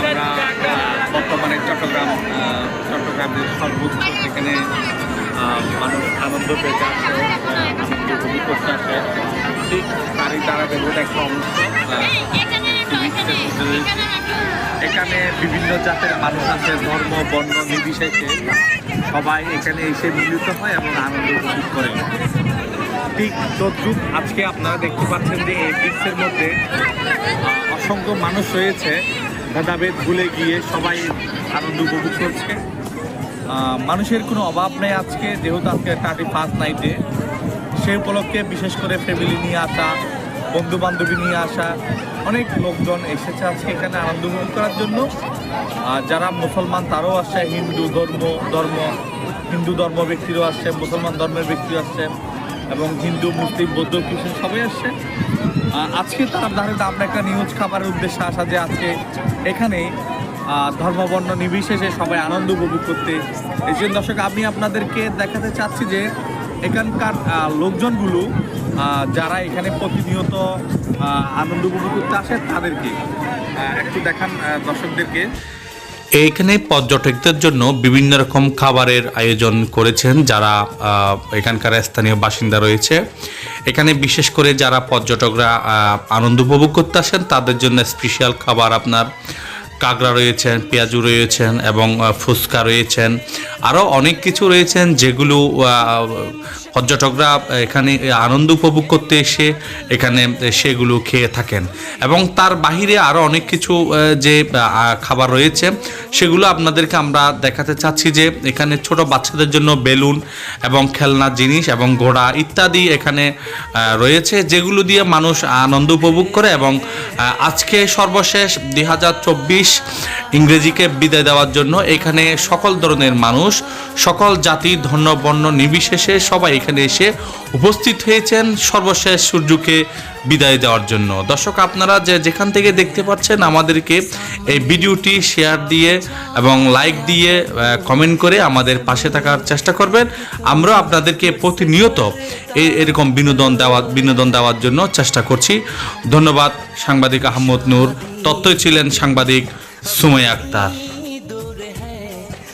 আমরা বর্তমানে চট্টগ্রাম চট্টগ্রামের সর্বোচ্চ এখানে মানুষ আনন্দ পেতে আসে আনন্দ উপভোগ করতে আসে। ঠিক তারই তারা বেগুন একটা অংশ এখানে বিভিন্ন জাতের মানুষ আছে, ধর্ম, বর্ণ নির্বিশেষে সবাই এখানে এসে মিলিত হয় এবং আনন্দ উপভোগ করে। ঠিক তদ্রুপ আজকে আপনারা দেখতে পাচ্ছেন যে এই বৃক্ষের মধ্যে অসংখ্য মানুষ রয়েছে। ভেদাভেদ ভুলে গিয়ে সবাই আনন্দ উপভোগ করছে। মানুষের কোনো অভাব নেই আজকে, যেহেতু আজকে থার্টি ফার্স্ট নাইটে সে উপলক্ষে বিশেষ করে ফ্যামিলি নিয়ে আসা বন্ধু বান্ধবী নিয়ে আসা, অনেক লোকজন এসেছে আজকে এখানে আনন্দ উপভোগ করার জন্য। আর যারা মুসলমান তারাও আসছে, হিন্দু ধর্ম ধর্ম, হিন্দু ধর্ম ব্যক্তিরও আসছে, মুসলমান ধর্মের ব্যক্তিও আসছে, এবং হিন্দু, মুসলিম, বৌদ্ধ, খ্রিস্টান সবাই আসছে। আজকে তার ধারে আপনার একটা নিউজ খাবারের উদ্দেশ্যে আসা যে আজকে এখানে ধর্মবর্ণ নির্বিশেষে সবাই আনন্দ উপভোগ করতে এই জন্য দর্শক, আমি আপনাদেরকে দেখাতে চাচ্ছি যে এখানকার লোকজনগুলো যারা এখানে প্রতিনিয়ত আনন্দ উপভোগ করতে আসে তাদেরকে। একটু দেখান দর্শকদেরকে। এইখানে পর্যটকদের জন্য বিভিন্ন রকম খাবারের আয়োজন করেছেন যারা এখানকার স্থানীয় বাসিন্দা রয়েছে। এখানে বিশেষ করে যারা পর্যটকরা আনন্দ উপভোগ করতে আসেন, তাদের জন্য স্পেশাল খাবার আপনার কাঁকড়া রয়েছেন, পেঁয়াজু রয়েছেন এবং ফুচকা রয়েছেন। আরও অনেক কিছু রয়েছেন যেগুলো পর্যটকরা এখানে আনন্দ উপভোগ করতে এসে এখানে সেগুলো খেয়ে থাকেন। এবং তার বাহিরে আরও অনেক কিছু যে খাবার রয়েছে, সেগুলো আপনাদেরকে আমরা দেখাতে চাচ্ছি যে এখানে ছোট বাচ্চাদের জন্য বেলুন এবং খেলনা জিনিস এবং ঘোড়া ইত্যাদি এখানে রয়েছে, যেগুলো দিয়ে মানুষ আনন্দ উপভোগ করে এবং আজকে সর্বশেষ দুই হাজার চব্বিশ ইংরেজিকে বিদায় দেওয়ার জন্য এখানে সকল ধরনের মানুষ, সকল জাতি, ধর্ম, বর্ণ নির্বিশেষে সবাই এখানে এসে উপস্থিত হয়েছেন সর্বশেষ সূর্যকে বিদায় দেওয়ার জন্য। দর্শক, আপনারা যে যেখান থেকে দেখতে পাচ্ছেন আমাদেরকে এই ভিডিওটি শেয়ার দিয়ে এবং লাইক দিয়ে কমেন্ট করে আমাদের পাশে থাকার চেষ্টা করবেন। আমরা আপনাদেরকে প্রতিনিয়ত এই এরকম বিনোদন দেওয়া বিনোদন দেওয়ার জন্য চেষ্টা করছি। ধন্যবাদ, সাংবাদিক আহমদ নূর। তত্ত্বই ছিলেন সাংবাদিক সুমাই আক্তার।